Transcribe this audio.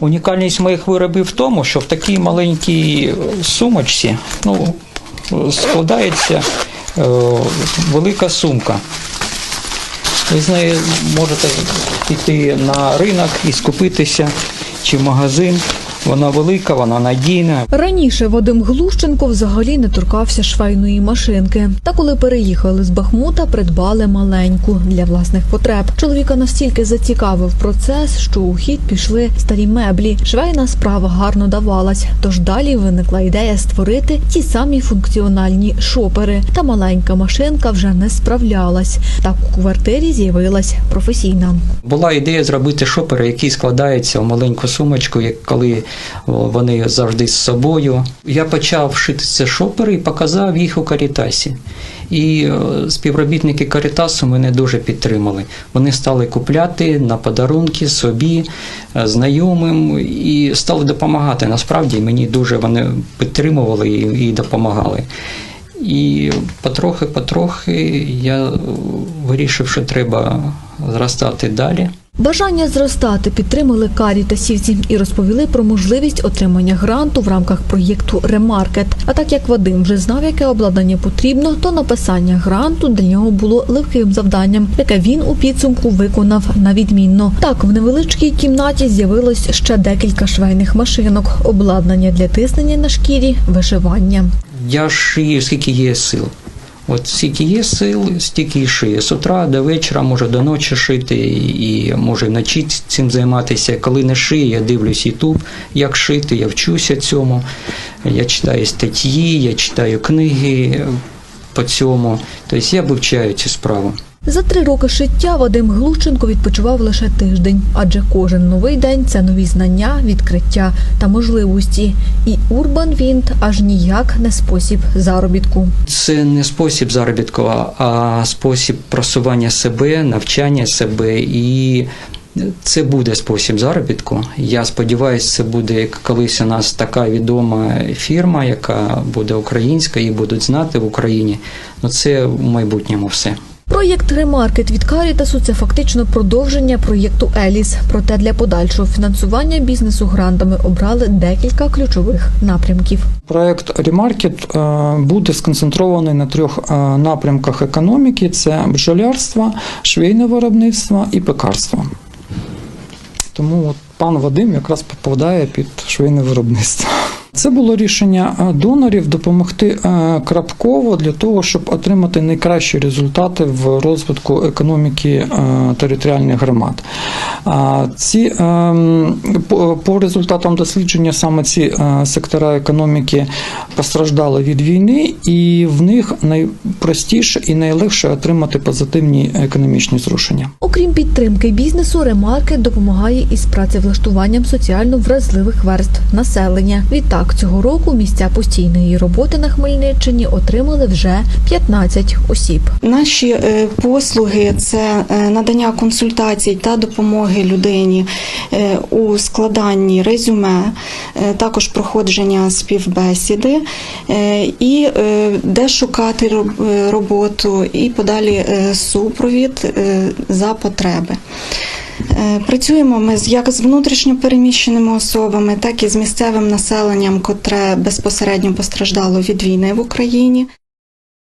Унікальність моїх виробів в тому, що в такій маленькій сумочці ну, складається е, велика сумка. Ви з нею можете піти на ринок і скупитися чи в магазин. Вона велика, вона надійна. Раніше Вадим Глущенко взагалі не торкався швейної машинки. Та коли переїхали з Бахмута, придбали маленьку для власних потреб. Чоловіка настільки зацікавив процес, що у хід пішли старі меблі. Швейна справа гарно давалась. Тож далі виникла ідея створити ті самі функціональні шопери. Та маленька машинка вже не справлялась. Так у квартирі з'явилась професійна. Була ідея зробити шопери, які складаються в маленьку сумочку, як коли вони завжди з собою. Я почав шити ці шопери і показав їх у Карітасі. І е, співробітники Карітасу мене дуже підтримали. Вони стали купляти на подарунки собі, е, знайомим і стали допомагати. Насправді мені дуже вони підтримували і, допомагали. І потрохи-потрохи я вирішив, що треба зростати далі. Бажання зростати підтримали карітасівці і розповіли про можливість отримання гранту в рамках проєкту Ремаркет. А так як Вадим вже знав, яке обладнання потрібно, то написання гранту для нього було легким завданням, яке він у підсумку виконав на відмінно. Так, в невеличкій кімнаті з'явилось ще декілька швейних машинок, обладнання для тиснення на шкірі, вишивання. Я шию, скільки є сил. От стільки є сил, стільки і шиє З утра до вечора, можу до ночі шити, і можу вночі цим займатися. Коли не шию, я дивлюсь Ютуб, як шити, я вчуся цьому. Я читаю статті, я читаю книги по цьому. Тобто я вивчаю цю справу. За три роки шиття Вадим Глущенко відпочивав лише тиждень, адже кожен новий день це нові знання, відкриття та можливості. І Урбан Вінт аж ніяк не спосіб заробітку. Це не спосіб заробітку, а спосіб просування себе, навчання себе і. Це буде спосіб заробітку. Я сподіваюся, це буде колись у нас така відома фірма, яка буде українська і будуть знати в Україні. Ну це в майбутньому все. Проєкт Ремаркет від Карітасу це фактично продовження проєкту Еліс. Проте для подальшого фінансування бізнесу грантами обрали декілька ключових напрямків. Проект Remarket е, буде сконцентрований на трьох е, напрямках економіки: це бджолярство, швейне виробництво і пекарство. Тому от пан Вадим якраз попадає під швейне виробництво. Це було рішення е, донорів допомогти е, крапково для того, щоб отримати найкращі результати в розвитку економіки е, територіальних громад. Ці ем, по- результатам дослідження саме ці сектора економіки постраждали від війни, і в них найпростіше і найлегше отримати позитивні економічні зрушення. Окрім підтримки бізнесу, Ремаркет допомагає із працевлаштуванням соціально вразливих верств населення. Відтак цього року місця постійної роботи на Хмельниччині отримали вже 15 осіб. Наші е, послуги це е, надання консультацій та допомоги людині е, у складанні резюме, також проходження співбесіди і де шукати роботу, і подалі супровід за потреби. Е, Працюємо ми як з внутрішньо переміщеними особами, так і з місцевим населенням, котре безпосередньо постраждало від війни в Україні.